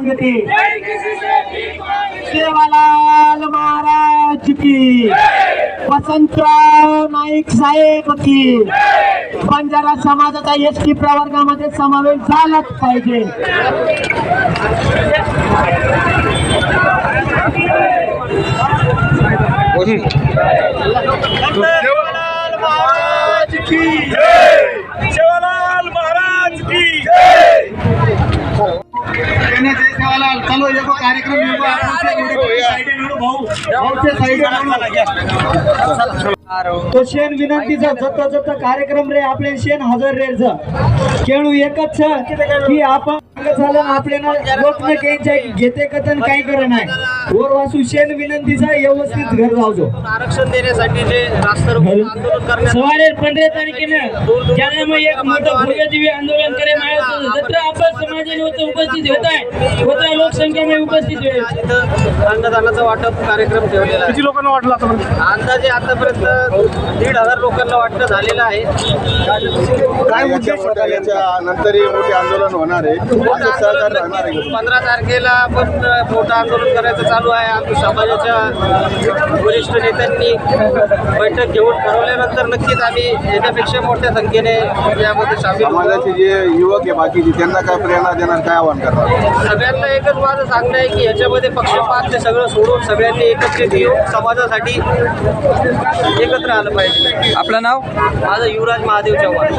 विनंती सेवालाल महाराज की. वसंतराव नाईक साहेब की. बंजारा समाजाचा एस टी प्रवर्गामध्ये समावेश झालाच पाहिजे. सेवालाल महाराज की शिवलाल महाराज की चलो ये. कार्यक्रम साइड तो शेण विनंतीचा जत जत कार्यक्रम रे आपले शेण हजर रेरचा केळू एकच छ की आपण झालं आपल्याला लोक न काही घेते कथन काही कर नाही. वर वासू शेण विनंतीचा व्यवस्थित घर जावजो आरक्षण देण्यासाठी जे आंदोलन करण्यात सवारे पंधरा तारखेनं त्यामुळे एक मोठं भव्य दिव्य आंदोलन करे जत्रा आपण समाजाने होतं उपस्थित होत आहे होत्या लोकसंख्येने उपस्थित तिथं अन्नदानाचं वाटप कार्यक्रम ठेवलेला आहे. किती लोकांना वाटलं आतापर्यंत अंदाजे आतापर्यंत दीड हजार लोकांना वाटणं झालेलं आहे. काय उद्देश होता याच्या नंतरही मोठे आंदोलन होणार आहे? असं सहकार्य राहणार आहे का? पंधरा तारखेला पण मोठं आंदोलन करायचं चालू आहे. आमच्या समाजाच्या वरिष्ठ नेत्यांनी बैठक घेऊन ठरवल्यानंतर नक्कीच आम्ही याच्यापेक्षा मोठ्या संख्येने यामध्ये सामील होऊ. समाजाचे जे युवक आहे बाकीचे त्यांना काय प्रेरणा देणार काय आव्हान करणार? सगळ्यांना एकच माझं सांगणं आहे की ह्याच्यामध्ये पक्षपात ते सगळं सोडून सगळ्यांनी एकत्रित येऊन समाजासाठी एकत्र आलं पाहिजे. आपलं नाव? माझं युवराज महादेव चव्हाण.